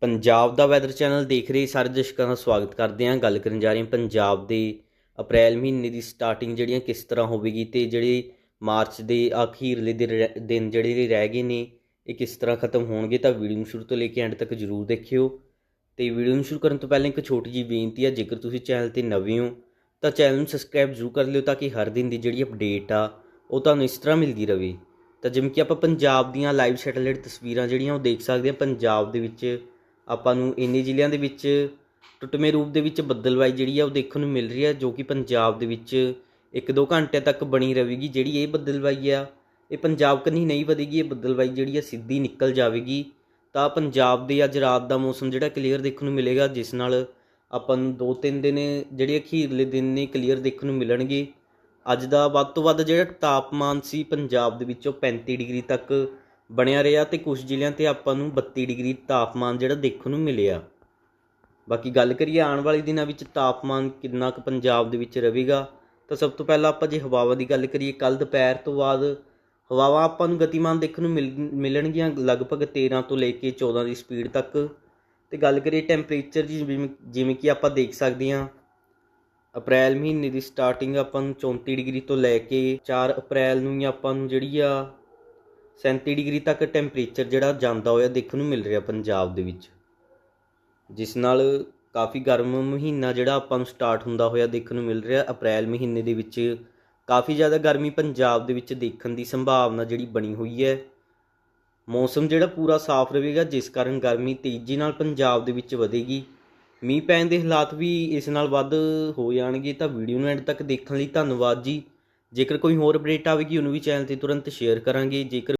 ਪੰਜਾਬ ਦਾ weather channel ਦੇਖ ਰਹੇ ਸਾਰੇ ਦਰਸ਼ਕਾਂ ਦਾ ਸਵਾਗਤ ਕਰਦੇ ਹਾਂ। ਗੱਲ ਕਰਨ ਜਾ ਰਹੇ ਹਾਂ ਪੰਜਾਬ ਦੇ ਅਪ੍ਰੈਲ ਮਹੀਨੇ ਦੀ ਸਟਾਰਟਿੰਗ ਜਿਹੜੀਆਂ ਕਿਸ ਤਰ੍ਹਾਂ ਹੋਵੇਗੀ ਤੇ ਜਿਹੜੇ ਮਾਰਚ ਦੇ ਅਖੀਰਲੇ ਦਿਨ ਰਹਿ- ਦਿਨ ਜਿਹੜੇ ਰਹਿ ਗਏ ਨੇ, ਇਹ ਕਿਸ ਤਰ੍ਹਾਂ ਖਤਮ ਹੋਣਗੇ ਤਾਂ ਵੀਡੀਓ ਨੂੰ ਸ਼ੁਰੂ ਤੋਂ ਲੈ ਕੇ ਐਂਡ ਤੱਕ ਜਰੂਰ ਦੇਖਿਓ। ਤੇ ਵੀਡੀਓ ਨੂੰ ਸ਼ੁਰੂ ਕਰਨ ਤੋਂ ਪਹਿਲਾਂ ਇੱਕ ਛੋਟੀ ਜਿਹੀ ਬੇਨਤੀ ਹੈ ਜੇਕਰ ਤੁਸੀਂ ਚੈਨਲ ਤੇ ਨਵੇਂ ਹੋ, ਤਾਂ ਚੈਨਲ ਨੂੰ ਸਬਸਕ੍ਰਾਈਬ ਜ਼ਰੂਰ ਕਰ ਲਿਓ ਤਾਂ ਕਿ ਹਰ ਦਿਨ ਦੀ ਜਿਹੜੀ ਅਪਡੇਟ ਆ, ਉਹ ਤੁਹਾਨੂੰ ਇਸ ਤਰ੍ਹਾਂ ਮਿਲਦੀ ਰਹੇ ਤਾਂ ਜਿਵੇਂ ਕਿ ਆਪਾਂ ਪੰਜਾਬ ਦੀਆਂ ਲਾਈਵ ਸੈਟੇਲਾਈਟ ਤਸਵੀਰਾਂ ਜਿਹੜੀਆਂ ਉਹ ਦੇਖ ਸਕਦੇ ਹਾਂ। ਪੰਜਾਬ ਦੇ ਵਿੱਚ ਆਪਾਂ ਨੂੰ ਇੰਨੇ ਜ਼ਿਲ੍ਹਿਆਂ ਦੇ ਵਿੱਚ ਟੁੱਟਵੇਂ ਰੂਪ ਦੇ ਵਿੱਚ ਬੱਦਲਵਾਈ ਜਿਹੜੀ ਆ ਉਹ ਦੇਖਣ ਨੂੰ ਮਿਲ ਰਹੀ ਹੈ ਜੋ ਕਿ ਪੰਜਾਬ ਦੇ ਵਿੱਚ 1-2 ਘੰਟੇ ਤੱਕ ਬਣੀ ਰਹੇਗੀ, ਜਿਹੜੀ ਇਹ ਬੱਦਲਵਾਈ ਆ, ਇਹ ਪੰਜਾਬ ਕੰਨੀ ਨਹੀਂ ਵਧੇਗੀ, ਇਹ ਬੱਦਲਵਾਈ ਜਿਹੜੀ ਆ ਸਿੱਧੀ ਨਿਕਲ ਜਾਵੇਗੀ। ਤਾਂ ਪੰਜਾਬ ਦੇ ਅੱਜ ਰਾਤ ਦਾ ਮੌਸਮ ਜਿਹੜਾ ਕਲੀਅਰ ਦੇਖਣ ਨੂੰ ਮਿਲੇਗਾ, ਜਿਸ ਨਾਲ ਆਪਾਂ ਨੂੰ 2-3 ਦਿਨ ਜਿਹੜੇ ਅਖੀਰਲੇ ਦਿਨ ਨੇ ਕਲੀਅਰ ਦੇਖਣ ਨੂੰ ਮਿਲਣਗੇ। ਅੱਜ ਦਾ ਵੱਧ ਤੋਂ ਵੱਧ ਜਿਹੜਾ ਤਾਪਮਾਨ ਸੀ ਪੰਜਾਬ ਦੇ ਵਿੱਚੋਂ 35 ਡਿਗਰੀ ਤੱਕ ਬਣਿਆ ਰਿਹਾ ਤੇ ਕੁਝ ਜ਼ਿਲ੍ਹਿਆਂ ਤੇ ਆਪਾਂ ਨੂੰ 32 ਡਿਗਰੀ ਤਾਪਮਾਨ ਜਿਹੜਾ ਦੇਖਣ ਨੂੰ ਮਿਲਿਆ। ਬਾਕੀ ਗੱਲ ਕਰੀਏ ਆਉਣ ਵਾਲੇ ਦਿਨਾਂ ਵਿੱਚ ਤਾਪਮਾਨ ਕਿੰਨਾ ਕੁ ਪੰਜਾਬ ਦੇ ਵਿੱਚ ਰਹੇਗਾ, ਤਾਂ ਸਭ ਤੋਂ ਪਹਿਲਾਂ ਆਪਾਂ ਜੇ ਹਵਾਵਾਂ ਦੀ ਗੱਲ ਕਰੀਏ ਕੱਲ ਦੁਪਹਿਰ ਤੋਂ ਬਾਅਦ ਹਵਾਵਾਂ ਆਪਾਂ ਨੂੰ ਗਤੀਮਾਨ ਦੇਖਣ ਨੂੰ ਮਿਲ, ਮਿਲਣਗੀਆਂ ਲਗਭਗ 13 ਤੋਂ ਲੈ ਕੇ 14 ਦੀ ਸਪੀਡ ਤੱਕ। ਤੇ ਗੱਲ ਕਰੀਏ ਟੈਂਪਰੇਚਰ ਦੀ, ਜਿਵੇਂ ਜਿਵੇਂ ਕਿ ਆਪਾਂ ਦੇਖ ਸਕਦੇ ਹਾਂ, ਅਪ੍ਰੈਲ ਮਹੀਨੇ ਦੀ ਸਟਾਰਟਿੰਗ ਆਪਾਂ ਨੂੰ 34 ਡਿਗਰੀ ਤੋਂ ਲੈ ਕੇ 4 ਅਪ੍ਰੈਲ ਨੂੰ ਹੀ ਆਪਾਂ ਨੂੰ ਜਿਹੜੀ ਆ 37 ਡਿਗਰੀ ਤੱਕ ਟੈਂਪਰੇਚਰ ਜਿਹੜਾ ਜਾਂਦਾ ਹੋਇਆ ਦੇਖਣ ਨੂੰ ਮਿਲ ਰਿਹਾ ਪੰਜਾਬ ਦੇ ਵਿੱਚ। ਜਿਸ ਨਾਲ ਕਾਫੀ ਗਰਮ ਮਹੀਨਾ ਜਿਹੜਾ ਆਪਾਂ ਨੂੰ ਸਟਾਰਟ ਹੁੰਦਾ ਹੋਇਆ ਦੇਖਣ ਨੂੰ ਮਿਲ ਰਿਹਾ, ਅਪ੍ਰੈਲ ਮਹੀਨੇ ਦੇ ਵਿੱਚ ਕਾਫੀ ਜ਼ਿਆਦਾ ਗਰਮੀ ਪੰਜਾਬ ਦੇ ਵਿੱਚ ਦੇਖਣ ਦੀ ਸੰਭਾਵਨਾ ਜਿਹੜੀ ਬਣੀ ਹੋਈ ਹੈ। ਮੌਸਮ ਜਿਹੜਾ ਪੂਰਾ ਸਾਫ਼ ਰਹੇਗਾ, ਜਿਸ ਕਾਰਨ ਗਰਮੀ ਤੇਜ਼ੀ ਨਾਲ ਪੰਜਾਬ ਦੇ ਵਿੱਚ ਵਧੇਗੀ। ਮੀਂਹ ਪੈਣ ਦੇ ਹਾਲਾਤ ਵੀ ਇਸ ਨਾਲ ਵੱਧ ਹੋ ਜਾਣਗੇ, ਤਾਂ ਵੀਡੀਓ ਨੂੰ ਐਂਡ ਤੱਕ ਦੇਖਣ ਲਈ ਧੰਨਵਾਦ ਜੀ। ਜੇਕਰ ਕੋਈ ਹੋਰ ਅਪਡੇਟ ਆਵੇਗੀ, ਉਹਨੂੰ ਵੀ ਚੈਨਲ ਤੇ ਤੁਰੰਤ ਸ਼ੇਅਰ ਕਰਾਂਗੇ। ਜੇਕਰ